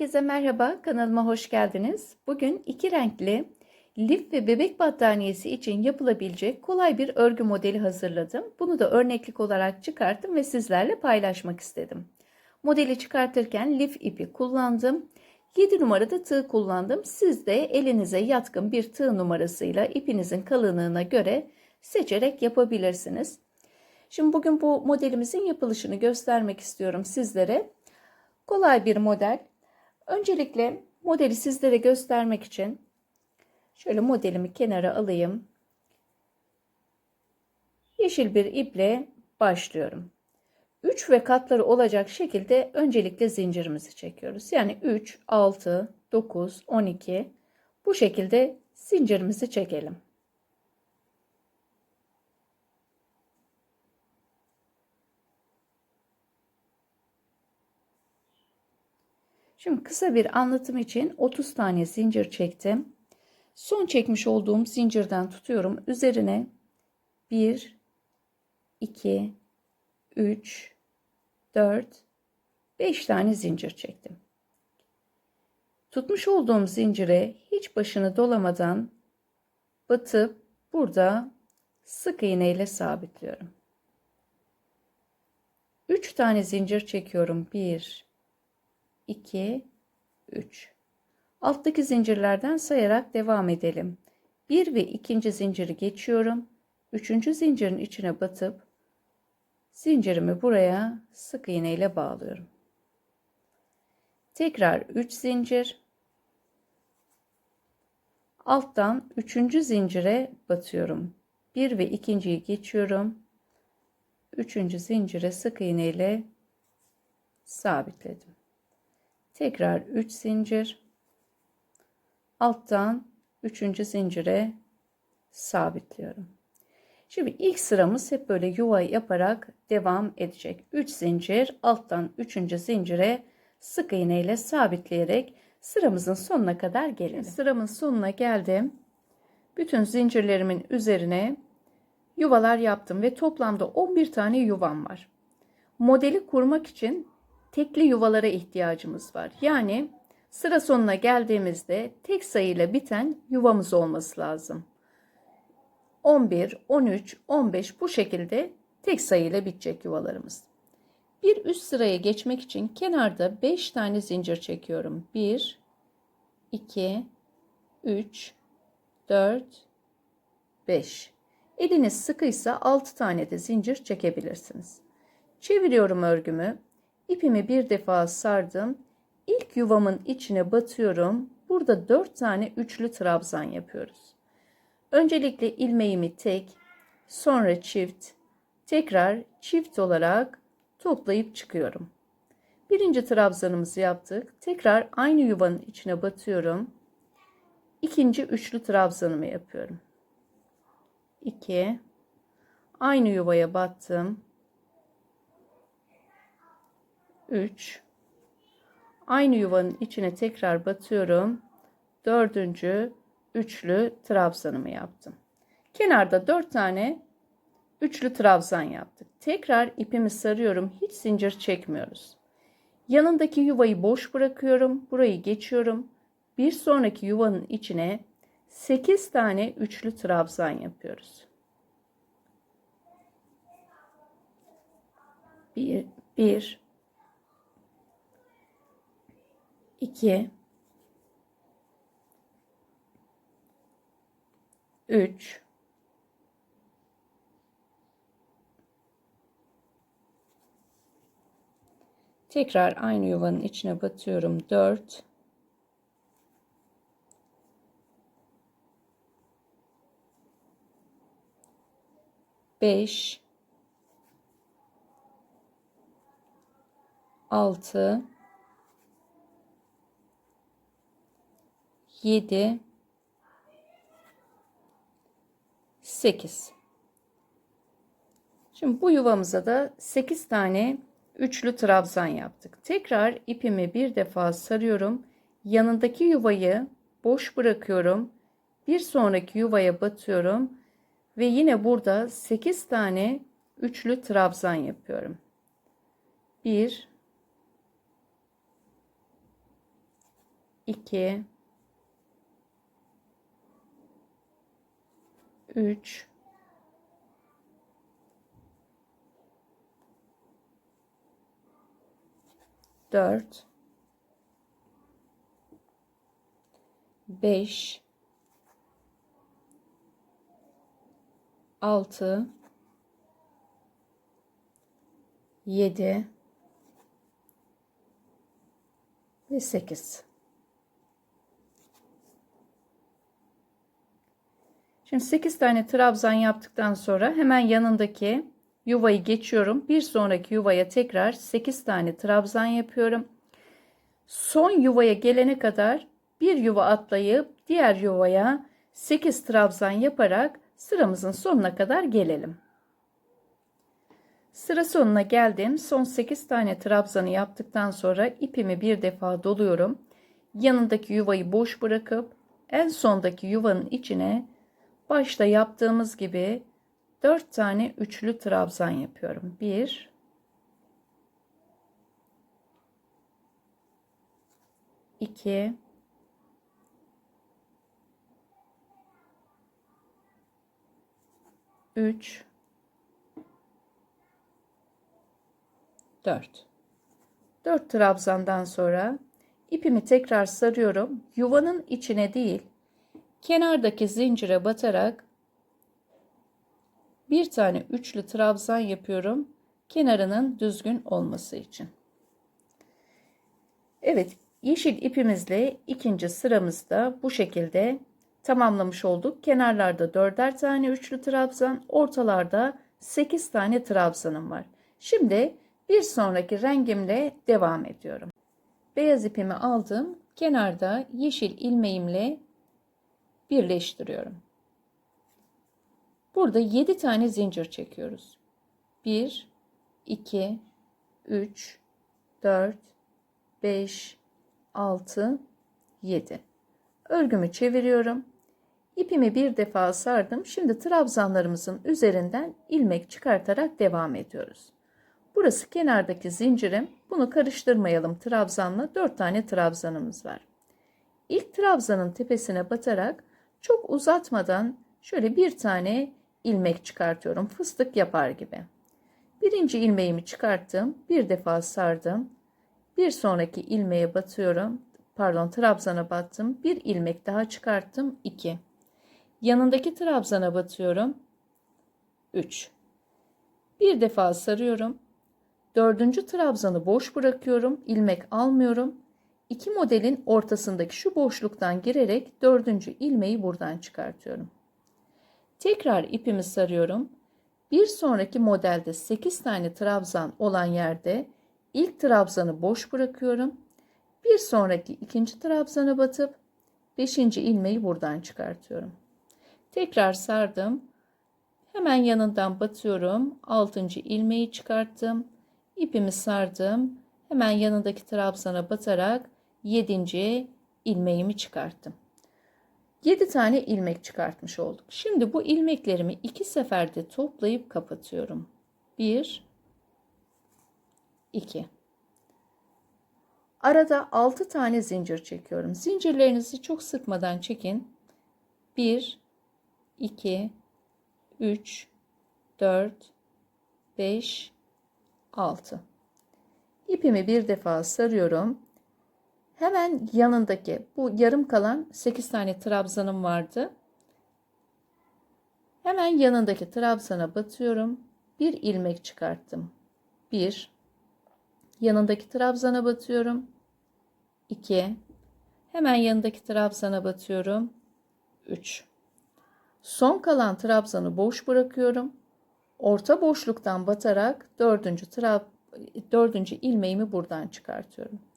Herkese merhaba, kanalıma hoş geldiniz. Bugün iki renkli lif ve bebek battaniyesi için yapılabilecek kolay bir örgü modeli hazırladım. Bunu da örneklik olarak çıkarttım ve sizlerle paylaşmak istedim. Modeli çıkartırken lif ipi kullandım. 7 numarada tığ kullandım. Siz de elinize yatkın bir tığ numarasıyla ipinizin kalınlığına göre seçerek yapabilirsiniz. Şimdi bugün bu modelimizin yapılışını göstermek istiyorum sizlere. Kolay bir model. Öncelikle modeli sizlere göstermek için şöyle modelimi kenara alayım. Yeşil bir iple başlıyorum. 3 ve katları olacak şekilde öncelikle zincirimizi çekiyoruz. Yani 3, 6, 9, 12 bu şekilde zincirimizi çekelim. Şimdi kısa bir anlatım için 30 tane zincir çektim. Son çekmiş olduğum zincirden tutuyorum. Üzerine 1, 2, 3, 4, 5 tane zincir çektim. Tutmuş olduğum zincire hiç başını dolamadan batıp burada sık iğne ile sabitliyorum. 3 tane zincir çekiyorum. 1 2, 3. Alttaki zincirlerden sayarak devam edelim. 1 ve ikinci zinciri geçiyorum. Üçüncü zincirin içine batıp zincirimi buraya sık iğne ile bağlıyorum. Tekrar 3 zincir. Alttan üçüncü zincire batıyorum. 1 ve ikinciyi geçiyorum. Üçüncü zincire sık iğne ile sabitledim. Tekrar 3 zincir. Alttan 3. zincire sabitliyorum. Şimdi ilk sıramız hep böyle yuva yaparak devam edecek. 3 zincir alttan 3. zincire sık iğne ile sabitleyerek sıramızın sonuna kadar gelelim. Sıramın sonuna geldim. Bütün zincirlerimin üzerine yuvalar yaptım ve toplamda 11 tane yuvam var. Modeli kurmak için tekli yuvalara ihtiyacımız var. Yani sıra sonuna geldiğimizde tek sayıyla biten yuvamız olması lazım. 11, 13, 15 bu şekilde tek sayıyla bitecek yuvalarımız. Bir üst sıraya geçmek için kenarda 5 tane zincir çekiyorum. 1, 2, 3, 4, 5. Eliniz sıkıysa 6 tane de zincir çekebilirsiniz. Çeviriyorum örgümü. İpimi bir defa sardım. İlk yuvamın içine batıyorum. Burada 4 tane üçlü trabzan yapıyoruz. Öncelikle ilmeğimi tek, sonra çift, tekrar çift olarak toplayıp çıkıyorum. Birinci trabzanımızı yaptık. Tekrar aynı yuvanın içine batıyorum. İkinci üçlü trabzanımı yapıyorum. 2 Aynı yuvaya battım. 3 aynı yuvanın içine tekrar batıyorum. Dördüncü üçlü trabzanımı yaptım. Kenarda dört tane üçlü trabzan yaptık. Tekrar ipimi sarıyorum. Hiç zincir çekmiyoruz. Yanındaki yuvayı boş bırakıyorum. Burayı geçiyorum. Bir sonraki yuvanın içine 8 tane üçlü trabzan yapıyoruz. 1 1 2 3 Tekrar aynı yuvanın içine batıyorum. 4 5 6 7 8 Şimdi bu yuvamıza da 8 tane üçlü trabzan yaptık. Tekrar ipimi bir defa sarıyorum. Yanındaki yuvayı boş bırakıyorum. Bir sonraki yuvaya batıyorum ve yine burada 8 tane üçlü trabzan yapıyorum. 1 2 3 4 5 6 7 ve 8. Şimdi 8 tane trabzan yaptıktan sonra hemen yanındaki yuvayı geçiyorum. Bir sonraki yuvaya tekrar 8 tane trabzan yapıyorum. Son yuvaya gelene kadar bir yuva atlayıp diğer yuvaya 8 trabzan yaparak sıramızın sonuna kadar gelelim. Sıra sonuna geldim. Son 8 tane trabzanı yaptıktan sonra ipimi bir defa doluyorum. Yanındaki yuvayı boş bırakıp en sondaki yuvanın içine başta yaptığımız gibi 4 tane üçlü trabzan yapıyorum. 1 2 3 4 4 trabzandan sonra ipimi tekrar sarıyorum. Yuvanın içine değil, kenardaki zincire batarak bir tane üçlü trabzan yapıyorum. Kenarının düzgün olması için. Evet, yeşil ipimizle ikinci sıramızda bu şekilde tamamlamış olduk. Kenarlarda dörder tane üçlü trabzan, ortalarda 8 tane trabzanım var. Şimdi bir sonraki rengimle devam ediyorum. Beyaz ipimi aldım. Kenarda yeşil ilmeğimle birleştiriyorum. Burada 7 tane zincir çekiyoruz. 1 2 3 4 5 6 7 Örgümü çeviriyorum. İpimi bir defa sardım. Şimdi trabzanlarımızın üzerinden ilmek çıkartarak devam ediyoruz. Burası kenardaki zincirim. Bunu karıştırmayalım trabzanla. 4 tane trabzanımız var. İlk trabzanın tepesine batarak çok uzatmadan şöyle bir tane ilmek çıkartıyorum. Fıstık yapar gibi. Birinci ilmeğimi çıkarttım. Bir defa sardım. Bir sonraki ilmeğe batıyorum. Pardon trabzana battım. Bir ilmek daha çıkarttım. 2. Yanındaki trabzana batıyorum. 3. Bir defa sarıyorum. Dördüncü trabzanı boş bırakıyorum. ilmek almıyorum. İki modelin ortasındaki şu boşluktan girerek dördüncü ilmeği buradan çıkartıyorum. Tekrar ipimi sarıyorum. Bir sonraki modelde 8 tane trabzan olan yerde ilk trabzanı boş bırakıyorum. Bir sonraki ikinci trabzana batıp 5. ilmeği buradan çıkartıyorum. Tekrar sardım. Hemen yanından batıyorum. 6. ilmeği çıkarttım. İpimi sardım. Hemen yanındaki trabzana batarak 7. ilmeğimi çıkarttım. 7 tane ilmek çıkartmış olduk. Şimdi bu ilmeklerimi iki seferde toplayıp kapatıyorum. 1 2 Arada 6 tane zincir çekiyorum. Zincirlerinizi çok sıkmadan çekin. 1 2 3 4 5 6 İpimi bir defa sarıyorum. Hemen yanındaki bu yarım kalan 8 tane trabzanım vardı. Hemen yanındaki trabzana batıyorum. Bir ilmek çıkarttım. 1 Yanındaki trabzana batıyorum. 2 Hemen yanındaki trabzana batıyorum. 3 Son kalan trabzanı boş bırakıyorum. Orta boşluktan batarak dördüncü, trab dördüncü ilmeğimi buradan çıkartıyorum.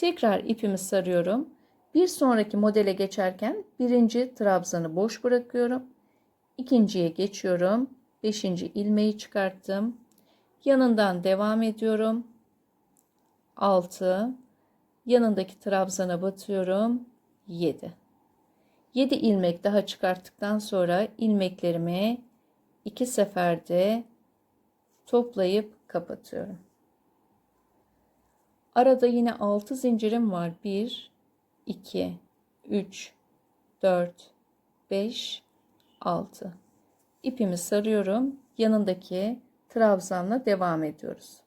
Tekrar ipimi sarıyorum. Bir sonraki modele geçerken birinci trabzanı boş bırakıyorum. İkinciye geçiyorum. Beşinci ilmeği çıkarttım. Yanından devam ediyorum. 6 yanındaki trabzana batıyorum. 7 7 ilmek daha çıkarttıktan sonra ilmeklerimi iki seferde toplayıp kapatıyorum. Arada yine 6 zincirim var. 1, 2, 3, 4, 5, 6. İpimi sarıyorum. Yanındaki trabzanla devam ediyoruz.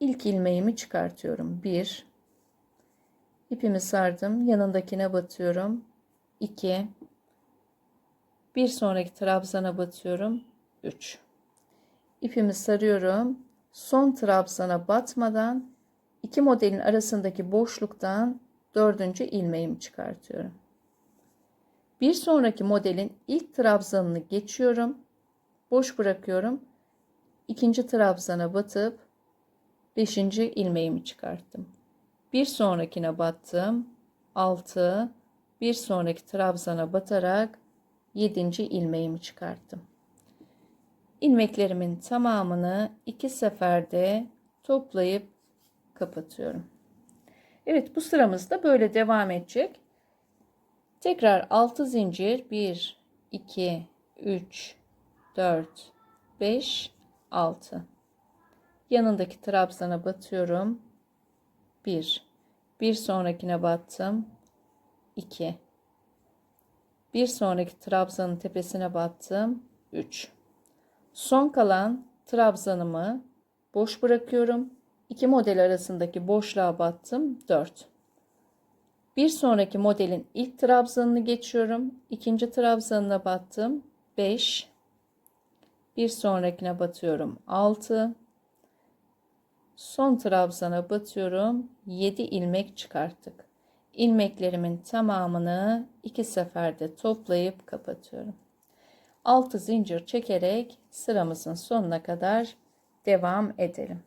İlk ilmeğimi çıkartıyorum. 1 İpimi sardım. Yanındakine batıyorum. 2 Bir sonraki trabzana batıyorum. 3 İpimi sarıyorum. Son trabzana batmadan iki modelin arasındaki boşluktan dördüncü ilmeğimi çıkartıyorum. Bir sonraki modelin ilk trabzanını geçiyorum. Boş bırakıyorum. İkinci trabzana batıp beşinci ilmeğimi çıkarttım. Bir sonrakine battım. 6 bir sonraki trabzana batarak 7. ilmeğimi çıkarttım. İlmeklerimin tamamını iki seferde toplayıp kapatıyorum. Evet bu sıramızda böyle devam edecek. Tekrar 6 zincir. 1 2 3 4 5 6 yanındaki trabzana batıyorum. 1 bir sonrakine battım. 2 bir sonraki trabzanın tepesine battım. 3 son kalan trabzanımı boş bırakıyorum. İki model arasındaki boşluğa battım 4 bir sonraki modelin ilk trabzanını geçiyorum. İkinci trabzanına battım 5 bir sonrakine batıyorum 6 son trabzana batıyorum 7 ilmek çıkarttık. İlmeklerimin tamamını iki seferde toplayıp kapatıyorum 6 zincir çekerek sıramızın sonuna kadar devam edelim.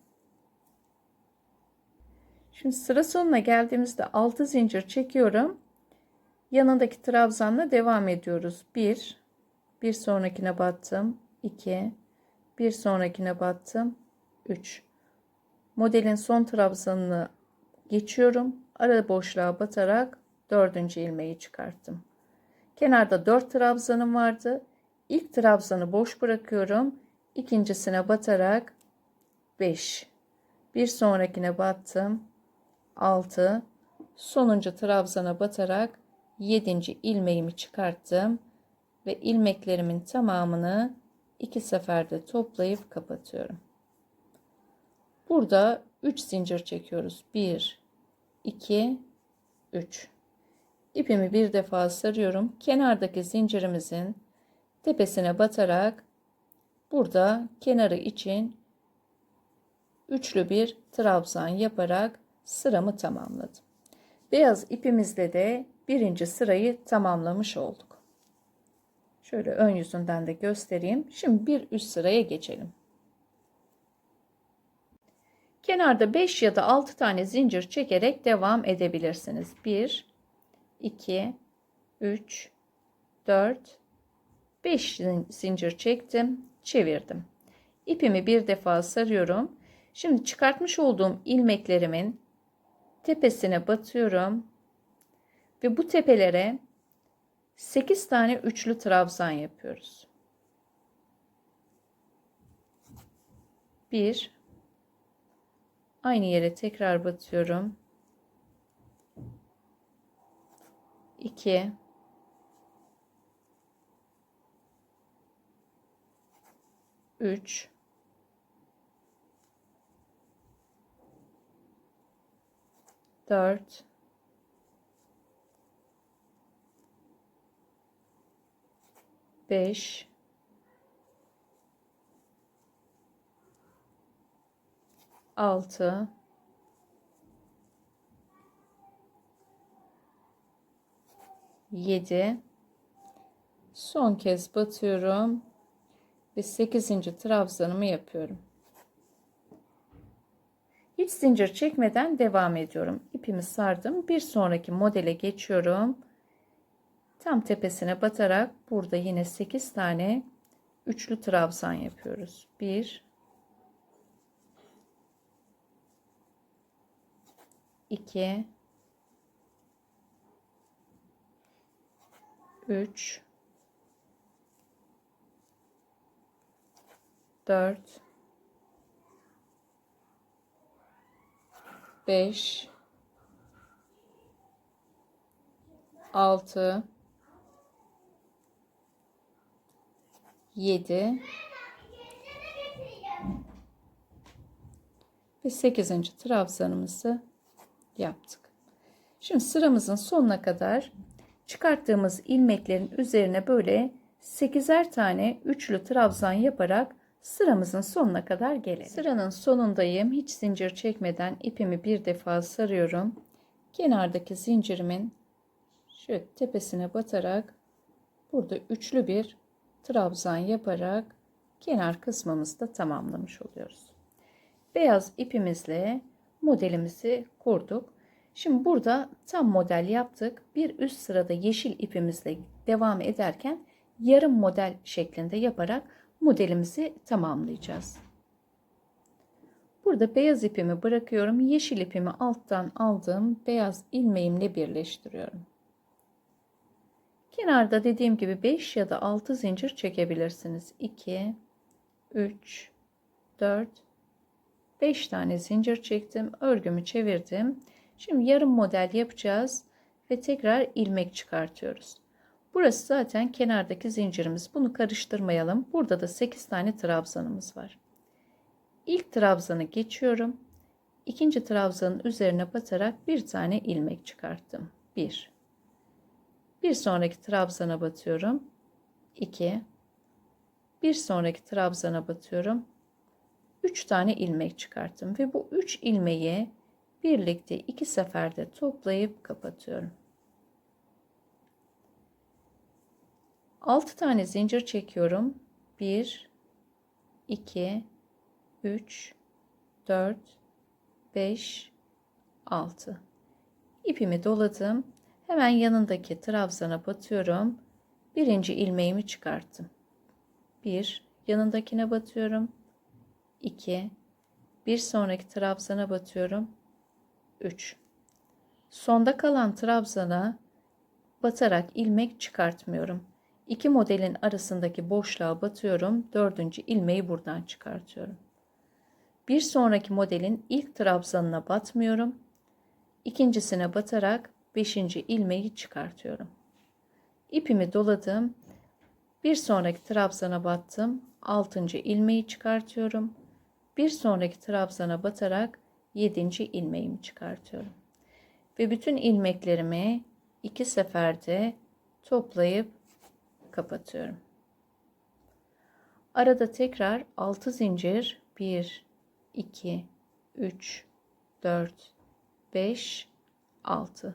Şimdi sıra sonuna geldiğimizde 6 zincir çekiyorum. Yanındaki trabzanla devam ediyoruz. 1 bir sonrakine battım. 2 bir sonrakine battım. 3 modelin son trabzanını geçiyorum. Ara boşluğa batarak dördüncü ilmeği çıkarttım. Kenarda 4 trabzanım vardı ilk trabzanı boş bırakıyorum ikincisine batarak 5 bir sonrakine battım 6 sonuncu trabzana batarak 7. ilmeğimi çıkarttım ve ilmeklerimin tamamını iki seferde toplayıp kapatıyorum. Burada 3 zincir çekiyoruz. 1 2 3 İpimi bir defa sarıyorum. Kenardaki zincirimizin tepesine batarak burada kenarı için üçlü bir trabzan yaparak sıramı tamamladım. Beyaz ipimizle de birinci sırayı tamamlamış olduk. Şöyle ön yüzünden de göstereyim. Şimdi bir üst sıraya geçelim. Kenarda 5 ya da 6 tane zincir çekerek devam edebilirsiniz. 1 2 3 4 5 zincir çektim, çevirdim. İpimi bir defa sarıyorum. Şimdi çıkartmış olduğum ilmeklerimin tepesine batıyorum ve bu tepelere 8 tane üçlü trabzan yapıyoruz. 1 Aynı yere tekrar batıyorum. 2 3 4 5 6 7 son kez batıyorum ve 8. trabzanımı yapıyorum. Hiç zincir çekmeden devam ediyorum. İpimi sardım. Bir sonraki modele geçiyorum. Tam tepesine batarak burada yine 8 tane üçlü trabzan yapıyoruz. 1 2 3 4 5 6 7 ve 8. trabzanımızı yaptık. Şimdi sıramızın sonuna kadar çıkarttığımız ilmeklerin üzerine böyle 8'er tane üçlü trabzan yaparak sıramızın sonuna kadar gelelim. Sıranın sonundayım. Hiç zincir çekmeden ipimi bir defa sarıyorum. Kenardaki zincirimin şöyle tepesine batarak burada üçlü bir trabzan yaparak kenar kısmımızı da tamamlamış oluyoruz. Beyaz ipimizle modelimizi kurduk. Şimdi burada tam model yaptık. Bir üst sırada yeşil ipimizle devam ederken yarım model şeklinde yaparak modelimizi tamamlayacağız. Burada beyaz ipimi bırakıyorum. Yeşil ipimi alttan aldığım beyaz ilmeğimle birleştiriyorum. Kenarda dediğim gibi 5 ya da 6 zincir çekebilirsiniz. 2 3 4 5 tane zincir çektim. Örgümü çevirdim. Şimdi yarım model yapacağız ve tekrar ilmek çıkartıyoruz. Burası zaten kenardaki zincirimiz. Bunu karıştırmayalım. Burada da 8 tane trabzanımız var. İlk trabzanı geçiyorum. İkinci trabzanın üzerine batarak bir tane ilmek çıkarttım. 1 Bir sonraki trabzana batıyorum. 2 Bir sonraki trabzana batıyorum. 3 tane ilmek çıkarttım ve bu 3 ilmeği birlikte iki seferde toplayıp kapatıyorum. 6 tane zincir çekiyorum. 1 2 3 4 5 6 İpimi doladım. Hemen yanındaki trabzana batıyorum. Birinci ilmeğimi çıkarttım. 1 yanındakine batıyorum. 2 bir sonraki trabzana batıyorum. 3 sonda kalan trabzana batarak ilmek çıkartmıyorum. İki modelin arasındaki boşluğa batıyorum. Dördüncü ilmeği buradan çıkartıyorum. Bir sonraki modelin ilk trabzanına batmıyorum. İkincisine batarak beşinci ilmeği çıkartıyorum. İpimi doladım. Bir sonraki trabzana battım. Altıncı ilmeği çıkartıyorum. Bir sonraki trabzana batarak yedinci ilmeğimi çıkartıyorum. Ve bütün ilmeklerimi iki seferde toplayıp kapatıyorum. Arada tekrar 6 zincir 1 2 3 4 5 6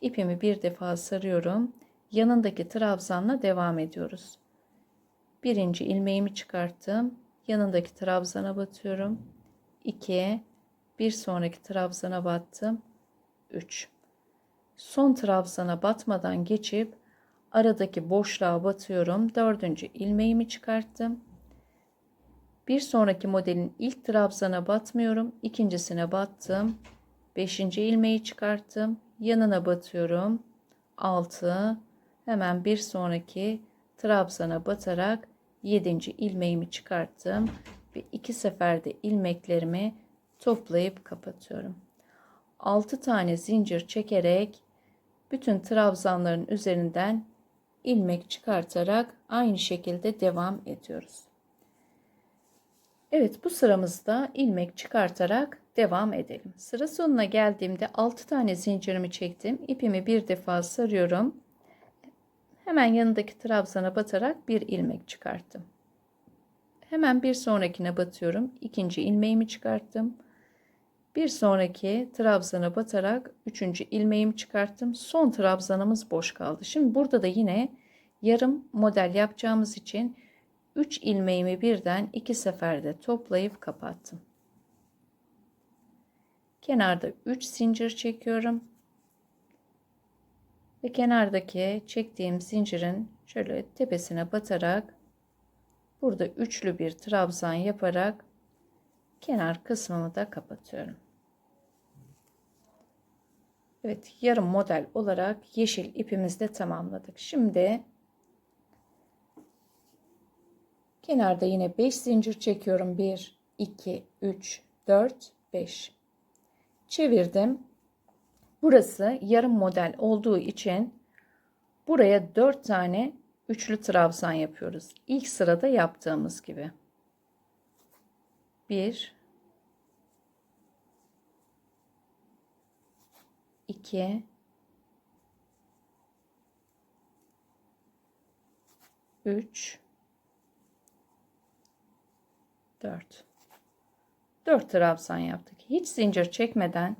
ipimi bir defa sarıyorum. Yanındaki trabzanla devam ediyoruz. Birinci ilmeğimi çıkarttım. Yanındaki trabzana batıyorum. 2 bir sonraki trabzana battım. 3 son trabzana batmadan geçip aradaki boşluğa batıyorum. Dördüncü ilmeğimi çıkarttım. Bir sonraki modelin ilk trabzana batmıyorum. ikincisine battım. Beşinci ilmeği çıkarttım. Yanına batıyorum. Altı. Hemen bir sonraki trabzana batarak yedinci ilmeğimi çıkarttım. Ve iki seferde ilmeklerimi toplayıp kapatıyorum. Altı tane zincir çekerek bütün trabzanların üzerinden ilmek çıkartarak aynı şekilde devam ediyoruz. Evet bu sıramızda ilmek çıkartarak devam edelim. Sıra sonuna geldiğimde 6 tane zincirimi çektim. İpimi bir defa sarıyorum. Hemen yanındaki trabzana batarak bir ilmek çıkarttım. Hemen bir sonrakine batıyorum. İkinci ilmeğimi çıkarttım. Bir sonraki trabzana batarak üçüncü ilmeğimi çıkarttım. Son trabzanımız boş kaldı. Şimdi burada da yine yarım model yapacağımız için 3 ilmeğimi birden iki seferde toplayıp kapattım. Kenarda 3 zincir çekiyorum. Ve kenardaki çektiğim zincirin şöyle tepesine batarak burada üçlü bir trabzan yaparak kenar kısmımı da kapatıyorum. Evet yarım model olarak yeşil ipimizde tamamladık. Şimdi kenarda yine 5 zincir çekiyorum. 1, 2, 3, 4, 5. Çevirdim. Burası yarım model olduğu için Buraya 4 tane üçlü trabzan yapıyoruz. İlk sırada yaptığımız gibi. 1 2 3 4 4 trabzan yaptık. Hiç zincir çekmeden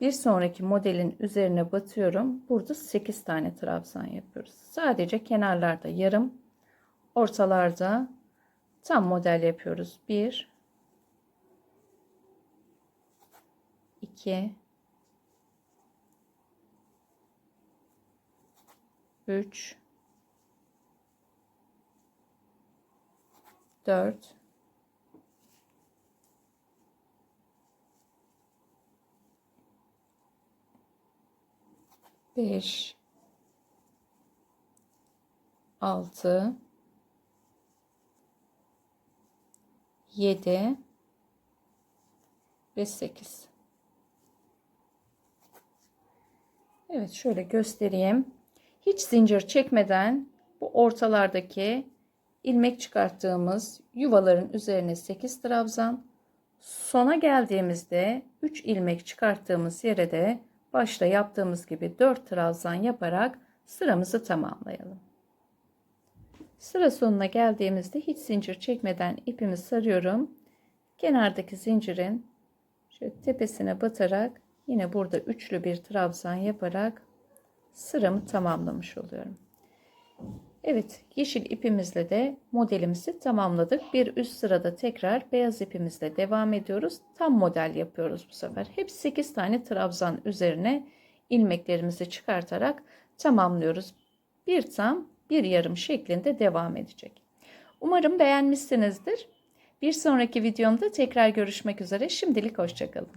bir sonraki modelin üzerine batıyorum. Burada 8 tane trabzan yapıyoruz. Sadece kenarlarda yarım, ortalarda tam model yapıyoruz. 1 2 3 4 5 6 7 ve 8 Evet şöyle göstereyim. Hiç zincir çekmeden bu ortalardaki ilmek çıkarttığımız yuvaların üzerine 8 trabzan sona geldiğimizde 3 ilmek çıkarttığımız yere de başta yaptığımız gibi 4 trabzan yaparak sıramızı tamamlayalım. Sıra sonuna geldiğimizde hiç zincir çekmeden ipimi sarıyorum. Kenardaki zincirin şöyle tepesine batarak yine burada üçlü bir trabzan yaparak sıramı tamamlamış oluyorum. Evet yeşil ipimizle de modelimizi tamamladık. Bir üst sırada tekrar beyaz ipimizle devam ediyoruz. Tam model yapıyoruz bu sefer. Hep 8 tane trabzan üzerine ilmeklerimizi çıkartarak tamamlıyoruz. Bir tam bir yarım şeklinde devam edecek. Umarım beğenmişsinizdir. Bir sonraki videomda tekrar görüşmek üzere. Şimdilik hoşçakalın.